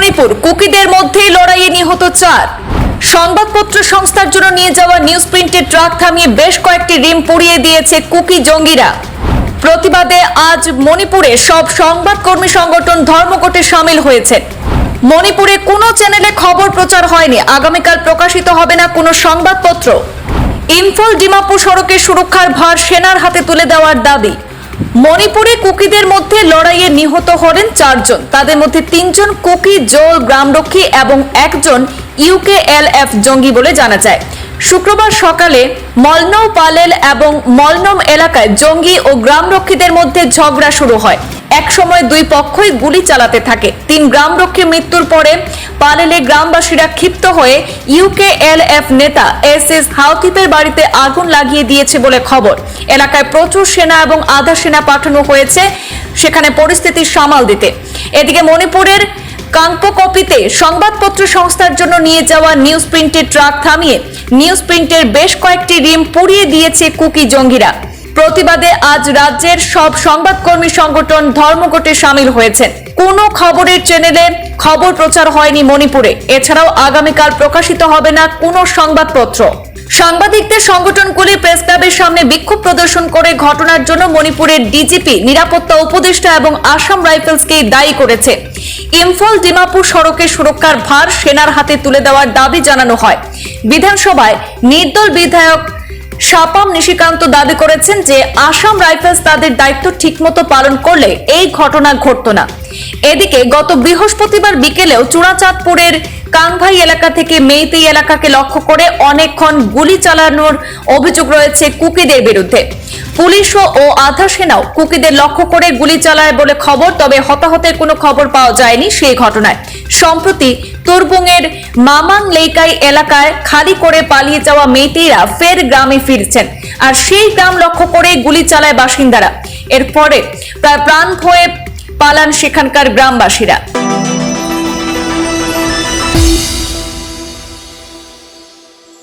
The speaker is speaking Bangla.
মণিপুর, কুকিদের মধ্যেই লড়াইয়ে নিহত চার। সংবাদপত্র সংস্থার জন্য নিয়ে যাওয়া নিউজ প্রিন্টের ট্রাক থামিয়ে বেশ কয়েকটি রিম পুড়িয়ে দিয়েছে কুকি জঙ্গিরা। প্রতিবাদে আজ মণিপুরে সব সংবাদকর্মী সংগঠন ধর্মঘটে সামিল হয়েছে মণিপুরে কোনো চ্যানেলে খবর প্রচার হয়নি, আগামীকাল প্রকাশিত হবে না কোনো সংবাদপত্র। ইম্ফল ডিমাপুর সড়কে সুরক্ষার ভার সেনার হাতে তুলে দেওয়ার দাবি। মণিপুরে কুকিদের মধ্যে লড়াইয়ে নিহত হলেন চারজন। তাদের মধ্যে তিনজন কুকি, জোল, গ্রামরক্ষী এবং একজন ইউকেএলএফ জঙ্গি বলে জানা যায়। শুক্রবার সকালে মলনৌ পালেল এবং মলনম এলাকায় জঙ্গি ও গ্রামরক্ষীদের মধ্যে ঝগড়া শুরু হয়। এক সময় দুই পক্ষই গুলি চালাতে থাকে। তিন গ্রামরক্ষীর মৃত্যুর পরে পালেলে গ্রামবাসীরা ক্ষিপ্ত হয়ে ইউকেএলএফ নেতা এস এস হাউকিপের বাড়িতে আগুন লাগিয়ে দিয়েছে বলে খবর। এলাকায় প্রচুর সেনা এবং আধা সেনা পাঠানো হয়েছে, সেখানে পরিস্থিতি সামাল দিতে। এদিকে মণিপুরের কাংপকপিতে সংবাদপত্র সংস্থার জন্য নিয়ে যাওয়া নিউজ প্রিন্টের ট্রাক থামিয়ে নিউজ প্রিন্টের বেশ কয়েকটি রিম পুড়িয়ে দিয়েছে কুকি জঙ্গিরা। প্রতিবাদে আজ রাজ্যের সব সংবাদকর্মী সংগঠন ধর্মঘটে সামিল হয়েছেন কোনো খবরের চ্যানেলে খবর প্রচার হয়নি মণিপুরে। এছাড়াও আগামীকাল প্রকাশিত হবে না কোনো সংবাদপত্র। সাংবাদিকদের সংগঠনগুলি প্রেস ক্লাবের সামনে বিক্ষোভ প্রদর্শন করে ঘটনার জন্য মণিপুরের ডিজিপি, নিরাপত্তা উপদেষ্টা এবং আসাম রাইফেলসকে দায়ী করেছে। ইম্ফল ডিমাপুর সড়কে সুরক্ষার ভার সেনার হাতে তুলে দেওয়ার দাবি জানানো হয়। বিধানসভায় নির্দল বিধায়ক সাপাম নিশিকান্ত দাবি করেছেন যে আসাম রাইফেলস তাদের দায়িত্ব ঠিকমতো পালন করলে এই ঘটনা ঘটত না। এদিকে গত বৃহস্পতিবার বিকেলেও চূড়াচাঁদপুরের কাংভাই এলাকা থেকে মেইতেই এলাকাকে লক্ষ্য করে অনেকক্ষণ গুলি চালানোর অভিযোগ রয়েছে কুকিদের বিরুদ্ধে। পুলিশ ও আধা সেনাও কুকিদের লক্ষ্য করে গুলি চালায় বলে খবর, তবে হতাহতের কোনো খবর পাওয়া যায়নি সেই ঘটনায়। সম্প্রতি তুরবুংয়ের মামাং লেইকাই এলাকায় খালি করে পালিয়ে যাওয়া মেয়েটিরা ফের গ্রামে ফিরছেন আর সেই গ্রাম লক্ষ্য করে গুলি চালায় বাসিন্দারা। এরপরে প্রায় প্রাণ হয়ে পালান সেখানকার গ্রামবাসীরা।